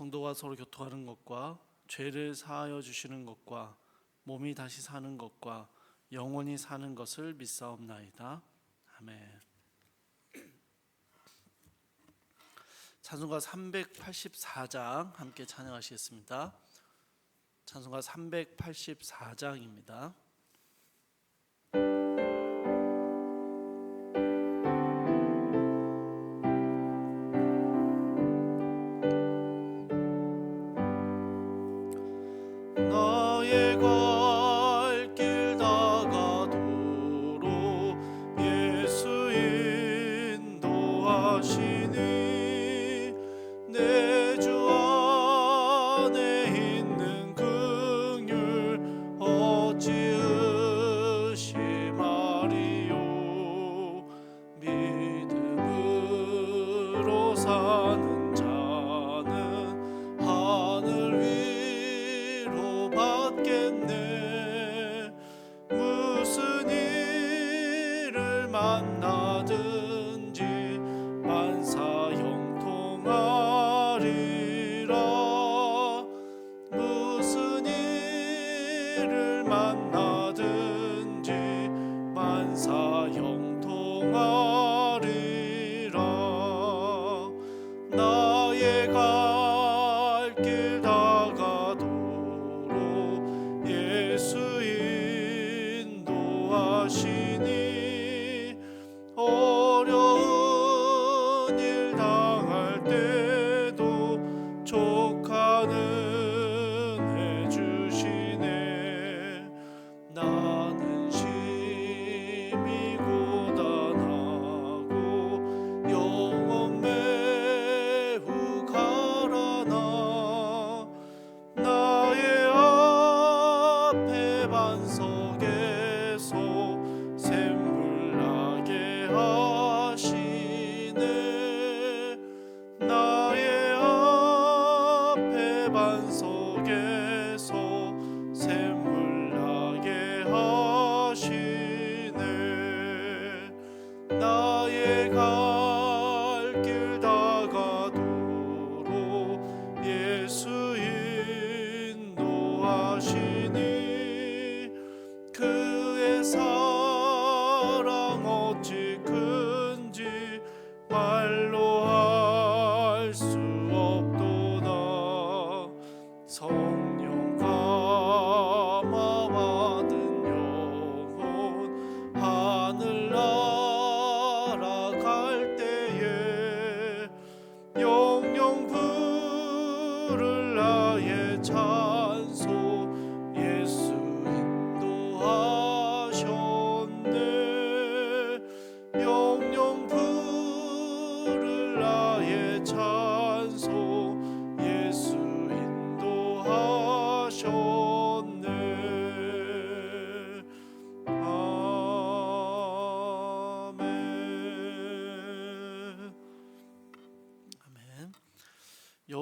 성도가 서로 교통하는 것과 죄를 사하여 주시는 것과 몸이 다시 사는 것과 영원히 사는 것을 믿사옵나이다. 아멘. 찬송가 384장 함께 찬양하시겠습니다. 찬송가 384장입니다.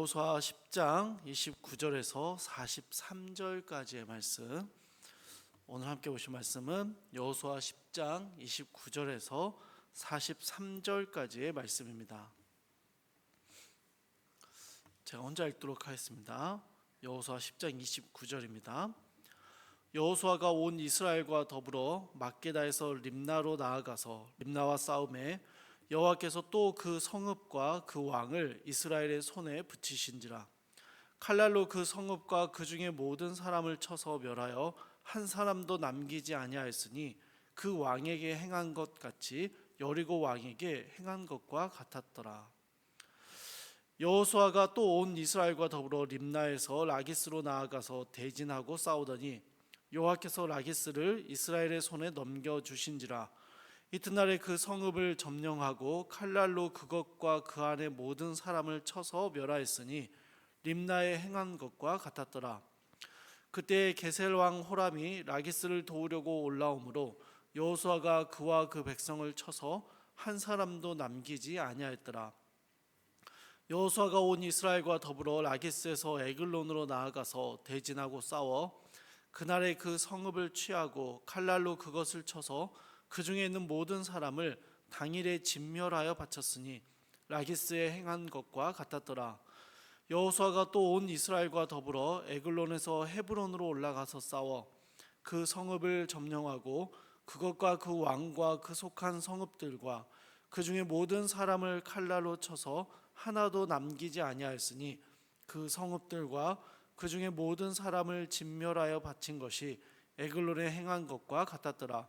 여호수아 10장 29절에서 43절까지의 말씀 오늘 함께 보실 말씀은 여호수아 10장 29절에서 43절까지의 말씀입니다. 제가 혼자 읽도록 하겠습니다. 여호수아 10장 29절입니다. 여호수아가 온 이스라엘과 더불어 막게다에서 림나로 나아가서 림나와 싸움에 여호와께서 또 그 성읍과 그 왕을 이스라엘의 손에 붙이신지라 칼날로 그 성읍과 그 중에 모든 사람을 쳐서 멸하여 한 사람도 남기지 아니하였으니 그 왕에게 행한 것 같이 여리고 왕에게 행한 것과 같았더라. 여호수아가 또 온 이스라엘과 더불어 림나에서 라기스로 나아가서 대진하고 싸우더니 여호와께서 라기스를 이스라엘의 손에 넘겨 주신지라 이튿날에 그 성읍을 점령하고 칼날로 그것과 그 안에 모든 사람을 쳐서 멸하였으니 림나에 행한 것과 같았더라. 그때 게셀 왕 호람이 라기스를 도우려고 올라오므로 여호수아가 그와 그 백성을 쳐서 한 사람도 남기지 아니하였더라. 여호수아가 온 이스라엘과 더불어 라기스에서 에글론으로 나아가서 대진하고 싸워 그날에 그 성읍을 취하고 칼날로 그것을 쳐서 그 중에 있는 모든 사람을 당일에 진멸하여 바쳤으니 라기스에 행한 것과 같았더라. 여호수아가 또 온 이스라엘과 더불어 에글론에서 헤브론으로 올라가서 싸워 그 성읍을 점령하고 그것과 그 왕과 그 속한 성읍들과 그 중에 모든 사람을 칼날로 쳐서 하나도 남기지 아니하였으니 그 성읍들과 그 중에 모든 사람을 진멸하여 바친 것이 에글론에 행한 것과 같았더라.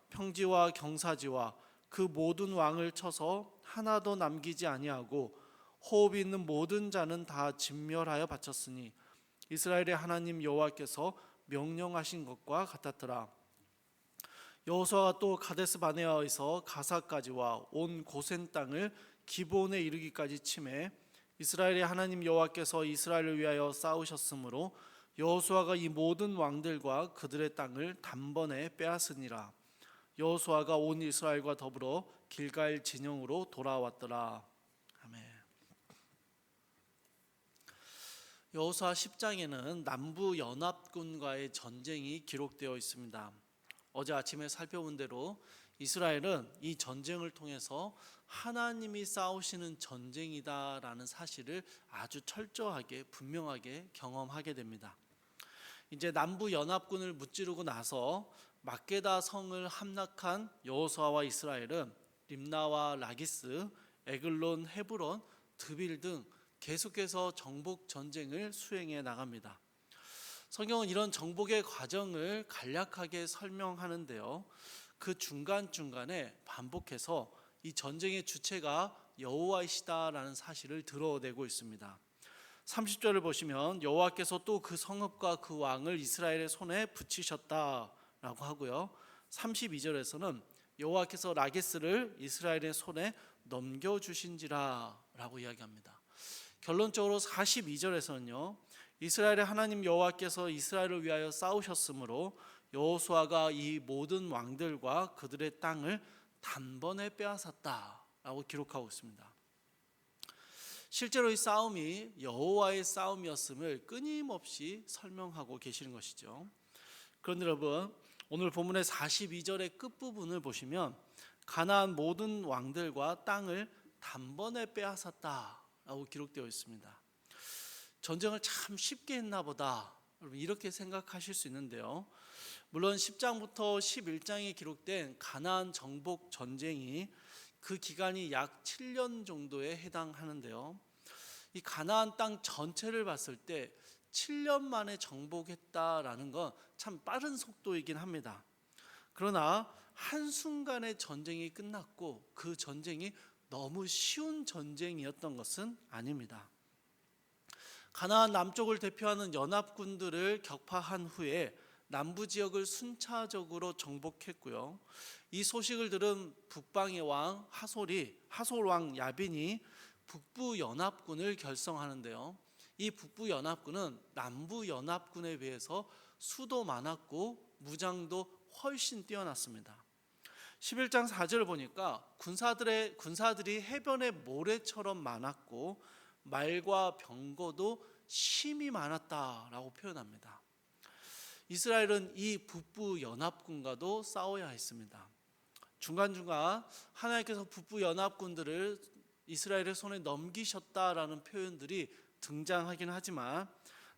평지와 경사지와 그 모든 왕을 쳐서 하나도 남기지 아니하고 호흡이 있는 모든 자는 다 진멸하여 바쳤으니 이스라엘의 하나님 여호와께서 명령하신 것과 같았더라. 여호수아가 또 가데스 바네아에서 가사까지와 온 고센 땅을 기본에 이르기까지 침해 이스라엘의 하나님 여호와께서 이스라엘을 위하여 싸우셨으므로 여호수아가 이 모든 왕들과 그들의 땅을 단번에 빼앗으니라. 여호수아가 온 이스라엘과 더불어 길갈 진영으로 돌아왔더라. 아멘. 여호수아 10장에는 남부 연합군과의 전쟁이 기록되어 있습니다. 어제 아침에 살펴본 대로 이스라엘은 이 전쟁을 통해서 하나님이 싸우시는 전쟁이다라는 사실을 아주 철저하게 분명하게 경험하게 됩니다. 이제 남부 연합군을 무찌르고 나서 막게다 성을 함락한 여호수아와 이스라엘은 림나와 라기스, 에글론, 헤브론, 드빌 등 계속해서 정복 전쟁을 수행해 나갑니다. 성경은 이런 정복의 과정을 간략하게 설명하는데요. 그 중간 중간에 반복해서 이 전쟁의 주체가 여호와이시다라는 사실을 드러내고 있습니다. 30절을 보시면 여호와께서 또 그 성읍과 그 왕을 이스라엘의 손에 붙이셨다 라고 하고요. 32절에서는 여호와께서 라게스를 이스라엘의 손에 넘겨 주신지라라고 이야기합니다. 결론적으로 42절에서는요. 이스라엘의 하나님 여호와께서 이스라엘을 위하여 싸우셨으므로 여호수아가 이 모든 왕들과 그들의 땅을 단번에 빼앗았다라고 기록하고 있습니다. 실제로 이 싸움이 여호와의 싸움이었음을 끊임없이 설명하고 계시는 것이죠. 그런데 여러분, 오늘 본문의 42절의 끝부분을 보시면 가나안 모든 왕들과 땅을 단번에 빼앗았다라고 기록되어 있습니다. 전쟁을 참 쉽게 했나 보다. 이렇게 생각하실 수 있는데요. 물론 10장부터 11장에 기록된 가나안 정복 전쟁이 그 기간이 약 7년 정도에 해당하는데요. 이 가나안 땅 전체를 봤을 때 7년 만에 정복했다라는 건 참 빠른 속도이긴 합니다. 그러나 한순간에 전쟁이 끝났고 그 전쟁이 너무 쉬운 전쟁이었던 것은 아닙니다. 가나안 남쪽을 대표하는 연합군들을 격파한 후에 남부 지역을 순차적으로 정복했고요. 이 소식을 들은 북방의 왕 하솔이 하솔 왕 야빈이 북부 연합군을 결성하는데요. 이 북부 연합군은 남부 연합군에 비해서 수도 많았고 무장도 훨씬 뛰어났습니다. 11장 4절을 보니까 군사들의 군사들이 해변의 모래처럼 많았고 말과 병거도 심이 많았다라고 표현합니다. 이스라엘은 이 북부 연합군과도 싸워야 했습니다. 중간중간 하나님께서 북부 연합군들을 이스라엘의 손에 넘기셨다라는 표현들이 등장하긴 하지만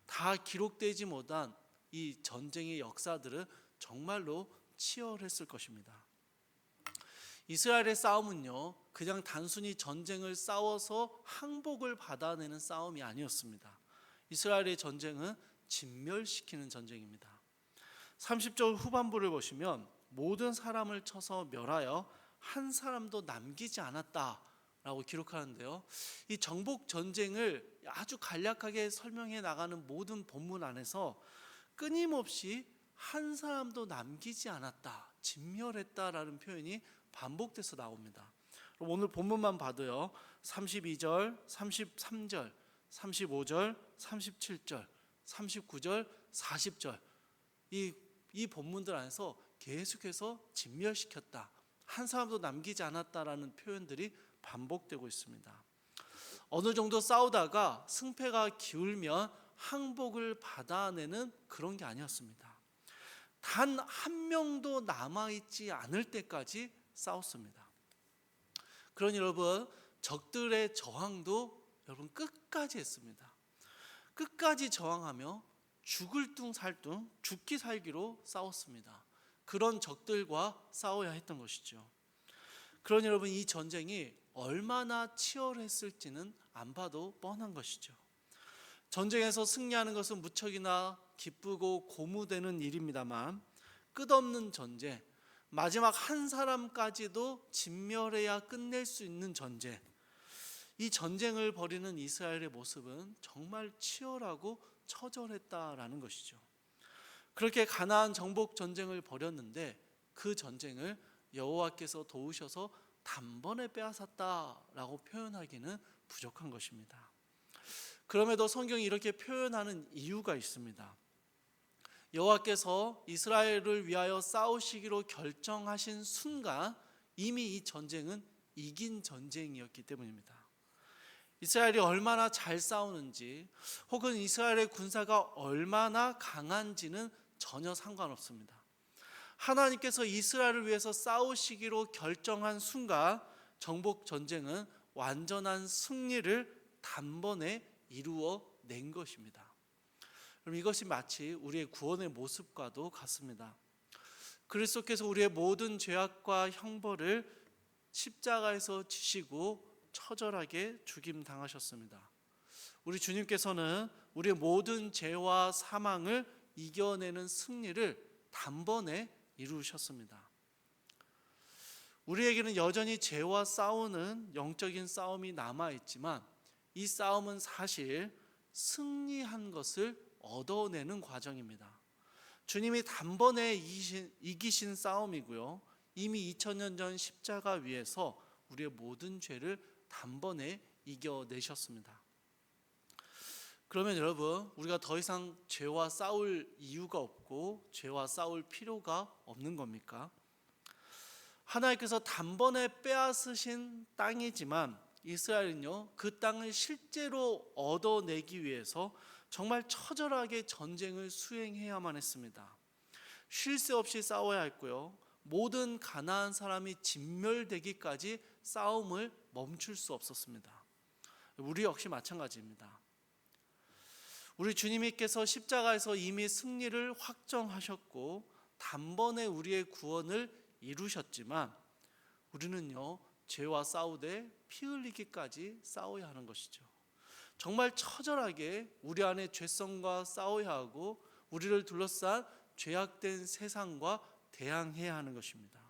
다 기록되지 못한 이 전쟁의 역사들은 정말로 치열했을 것입니다. 이스라엘의 싸움은요, 그냥 단순히 전쟁을 싸워서 항복을 받아내는 싸움이 아니었습니다. 이스라엘의 전쟁은 진멸시키는 전쟁입니다. 30절 후반부를 보시면 모든 사람을 쳐서 멸하여 한 사람도 남기지 않았다 라고 기록하는데요. 이 정복 전쟁을 아주 간략하게 설명해 나가는 모든 본문 안에서 끊임없이 한 사람도 남기지 않았다, 진멸했다라는 표현이 반복돼서 나옵니다. 오늘 본문만 봐도요. 32절, 33절, 35절, 37절, 39절, 40절 이, 이 본문들 안에서 계속해서 진멸시켰다. 한 사람도 남기지 않았다라는 표현들이 반복되고 있습니다. 어느 정도 싸우다가 승패가 기울면 항복을 받아내는 그런 게 아니었습니다. 단 한 명도 남아있지 않을 때까지 싸웠습니다. 그러니 여러분, 적들의 저항도 여러분 끝까지 했습니다. 끝까지 저항하며 죽을 둥 살 둥, 죽기 살기로 싸웠습니다. 그런 적들과 싸워야 했던 것이죠. 그러니 여러분 이 전쟁이 얼마나 치열했을지는 안 봐도 뻔한 것이죠. 전쟁에서 승리하는 것은 무척이나 기쁘고 고무되는 일입니다만 끝없는 전쟁, 마지막 한 사람까지도 진멸해야 끝낼 수 있는 전쟁. 이 전쟁을 벌이는 이스라엘의 모습은 정말 치열하고 처절했다라는 것이죠. 그렇게 가나안 정복 전쟁을 벌였는데 그 전쟁을 여호와께서 도우셔서 단번에 빼앗았다라고 표현하기는 부족한 것입니다. 그럼에도 성경이 이렇게 표현하는 이유가 있습니다. 여호와께서 이스라엘을 위하여 싸우시기로 결정하신 순간 이미 이 전쟁은 이긴 전쟁이었기 때문입니다. 이스라엘이 얼마나 잘 싸우는지 혹은 이스라엘의 군사가 얼마나 강한지는 전혀 상관없습니다. 하나님께서 이스라엘을 위해서 싸우시기로 결정한 순간 정복 전쟁은 완전한 승리를 단번에 이루어 낸 것입니다. 그럼 이것이 마치 우리의 구원의 모습과도 같습니다. 그리스도께서 우리의 모든 죄악과 형벌을 십자가에서 지시고 처절하게 죽임 당하셨습니다. 우리 주님께서는 우리의 모든 죄와 사망을 이겨내는 승리를 단번에 이루셨습니다. 우리에게는 여전히 죄와 싸우는 영적인 싸움이 남아 있지만 이 싸움은 사실 승리한 것을 얻어내는 과정입니다. 주님이 단번에 이기신, 이기신 싸움이고요. 이미 2000년 전 십자가 위에서 우리의 모든 죄를 단번에 이겨내셨습니다. 그러면 여러분, 우리가 더 이상 죄와 싸울 이유가 없고 죄와 싸울 필요가 없는 겁니까? 하나님께서 단번에 빼앗으신 땅이지만 이스라엘은요, 그 땅을 실제로 얻어내기 위해서 정말 처절하게 전쟁을 수행해야만 했습니다. 쉴 새 없이 싸워야 했고요. 모든 가나안 사람이 진멸되기까지 싸움을 멈출 수 없었습니다. 우리 역시 마찬가지입니다. 우리 주님께서 십자가에서 이미 승리를 확정하셨고 단번에 우리의 구원을 이루셨지만 우리는요 죄와 싸우되 피 흘리기까지 싸워야 하는 것이죠. 정말 처절하게 우리 안에 죄성과 싸워야 하고 우리를 둘러싼 죄악된 세상과 대항해야 하는 것입니다.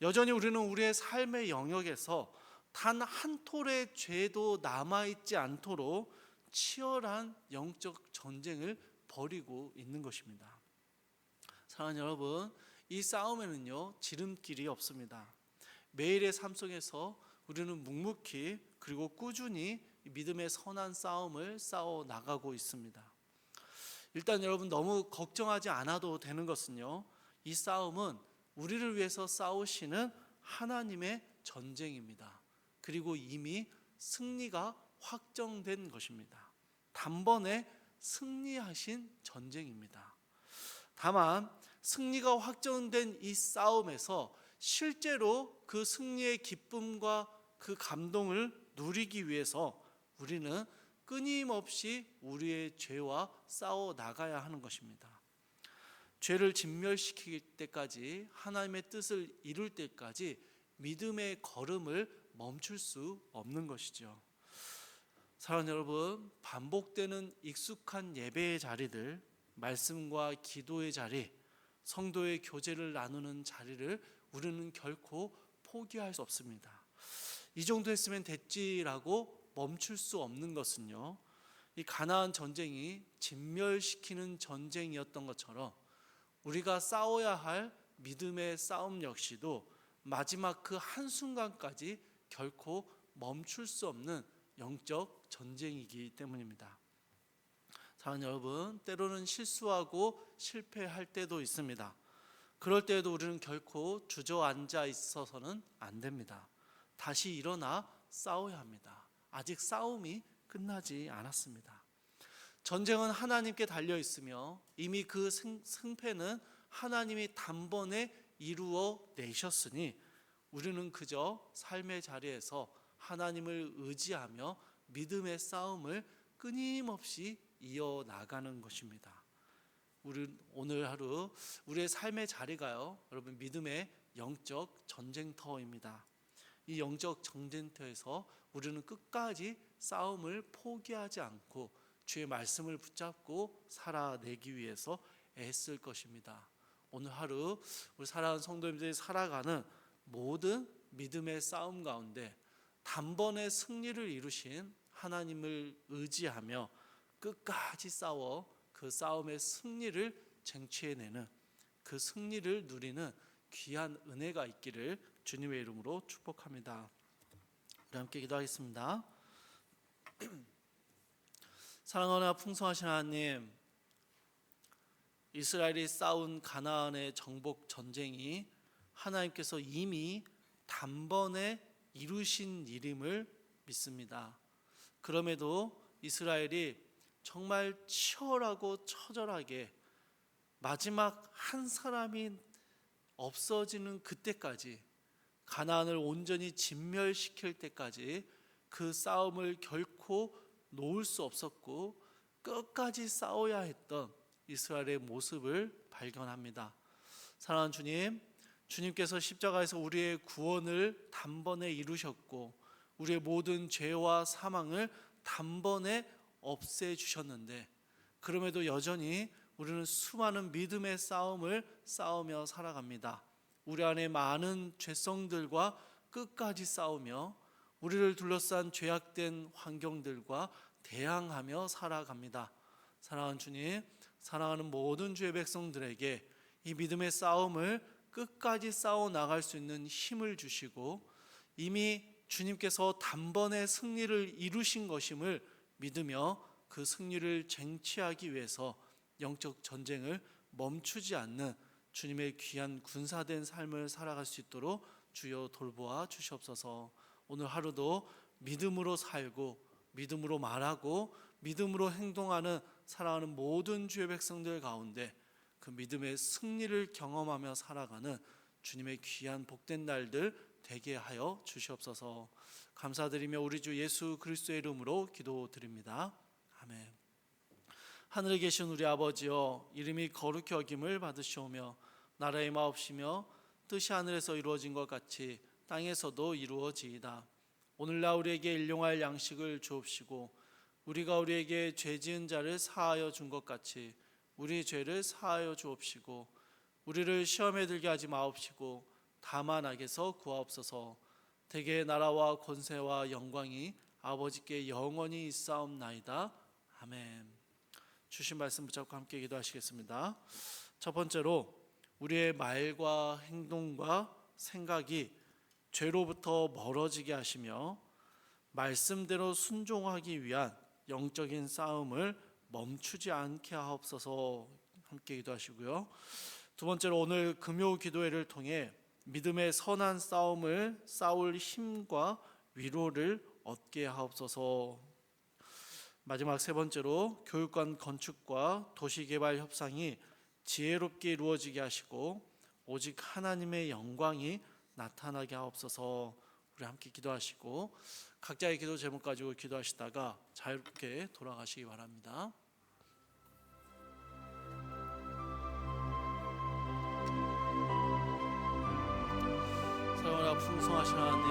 여전히 우리는 우리의 삶의 영역에서 단 한 톨의 죄도 남아 있지 않도록 치열한 영적 전쟁을 벌이고 있는 것입니다. 사랑하는 여러분, 이 싸움에는요 지름길이 없습니다. 매일의 삶 속에서 우리는 묵묵히 그리고 꾸준히 믿음의 선한 싸움을 싸워 나가고 있습니다. 일단 여러분 너무 걱정하지 않아도 되는 것은요. 이 싸움은 우리를 위해서 싸우시는 하나님의 전쟁입니다. 그리고 이미 승리가 확정된 것입니다. 단번에 승리하신 전쟁입니다. 다만 승리가 확정된 이 싸움에서 실제로 그 승리의 기쁨과 그 감동을 누리기 위해서 우리는 끊임없이 우리의 죄와 싸워 나가야 하는 것입니다. 죄를 진멸시킬 때까지 하나님의 뜻을 이룰 때까지 믿음의 걸음을 멈출 수 없는 것이죠. 사랑하는 여러분, 반복되는 익숙한 예배의 자리들, 말씀과 기도의 자리, 성도의 교제를 나누는 자리를 우리는 결코 포기할 수 없습니다. 이 정도 했으면 됐지라고 멈출 수 없는 것은요. 이 가나안 전쟁이 진멸시키는 전쟁이었던 것처럼 우리가 싸워야 할 믿음의 싸움 역시도 마지막 그 한순간까지 결코 멈출 수 없는 영적 전쟁이기 때문입니다. 사랑하는 여러분, 때로는 실수하고 실패할 때도 있습니다. 그럴 때에도 우리는 결코 주저앉아 있어서는 안 됩니다. 다시 일어나 싸워야 합니다. 아직 싸움이 끝나지 않았습니다. 전쟁은 하나님께 달려 있으며 이미 그 승, 승패는 하나님이 단번에 이루어 내셨으니 우리는 그저 삶의 자리에서 하나님을 의지하며 믿음의 싸움을 끊임없이 이어 나가는 것입니다. 우리 오늘 하루 우리의 삶의 자리가요, 여러분 믿음의 영적 전쟁터입니다. 이 영적 전쟁터에서 우리는 끝까지 싸움을 포기하지 않고 주의 말씀을 붙잡고 살아내기 위해서 애쓸 것입니다. 오늘 하루 우리 사랑하는 성도님들이 살아가는 모든 믿음의 싸움 가운데 단번에 승리를 이루신 하나님을 의지하며 끝까지 싸워 그 싸움의 승리를 쟁취해내는 그 승리를 누리는 귀한 은혜가 있기를 주님의 이름으로 축복합니다. 우리 함께 기도하겠습니다. 사랑하나 풍성하신 하나님, 이스라엘이 싸운 가나안의 정복 전쟁이 하나님께서 이미 단번에 이루신 일임을 믿습니다. 그럼에도 이스라엘이 정말 치열하고 처절하게 마지막 한 사람이 없어지는 그때까지 가나안을 온전히 진멸시킬 때까지 그 싸움을 결코 놓을 수 없었고 끝까지 싸워야 했던 이스라엘의 모습을 발견합니다. 사랑하는 주님, 주님께서 십자가에서 우리의 구원을 단번에 이루셨고 우리의 모든 죄와 사망을 단번에 없애 주셨는데 그럼에도 여전히 우리는 수많은 믿음의 싸움을 싸우며 살아갑니다. 우리 안에 많은 죄성들과 끝까지 싸우며 우리를 둘러싼 죄악된 환경들과 대항하며 살아갑니다. 사랑하는 주님, 사랑하는 모든 주의 백성들에게 이 믿음의 싸움을 끝까지 싸워 나갈 수 있는 힘을 주시고 이미 주님께서 단번에 승리를 이루신 것임을 믿으며 그 승리를 쟁취하기 위해서 영적 전쟁을 멈추지 않는 주님의 귀한 군사된 삶을 살아갈 수 있도록 주여 돌보아 주시옵소서. 오늘 하루도 믿음으로 살고 믿음으로 말하고 믿음으로 행동하는 사랑하는 모든 주의 백성들 가운데 그 믿음의 승리를 경험하며 살아가는 주님의 귀한 복된 날들 되게 하여 주시옵소서. 감사드리며 우리 주 예수 그리스도의 이름으로 기도드립니다. 아멘. 하늘에 계신 우리 아버지여 이름이 거룩히 여김을 받으시오며 나라의 마옵시며 뜻이 하늘에서 이루어진 것 같이 땅에서도 이루어지이다. 오늘날 우리에게 일용할 양식을 주옵시고 우리가 우리에게 죄 지은 자를 사하여 준 것 같이 우리 죄를 사하여 주옵시고 우리를 시험에 들게 하지 마옵시고 다만 악에서 구하옵소서. 대개 나라와 권세와 영광이 아버지께 영원히 있사옵나이다. 아멘. 주신 말씀 붙잡고 함께 기도하시겠습니다. 첫 번째로 우리의 말과 행동과 생각이 죄로부터 멀어지게 하시며 말씀대로 순종하기 위한 영적인 싸움을 멈추지 않게 하옵소서 함께 기도하시고요. 두 번째로 오늘 금요 기도회를 통해 믿음의 선한 싸움을 싸울 힘과 위로를 얻게 하옵소서. 마지막 세 번째로 교육관 건축과 도시개발 협상이 지혜롭게 이루어지게 하시고 오직 하나님의 영광이 나타나게 하옵소서. 우리 함께 기도하시고 각자의 기도 제목 가지고 기도하시다가 자유롭게 돌아가시기 바랍니다. 사랑하라 풍성하신 하나님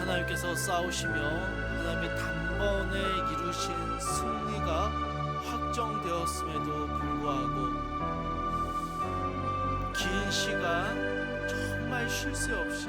하나님께서 싸우시며 하나님의 단번에 이루신 승리가 확정되었음에도 불구하고 긴 시간 정말 쉴 새 없이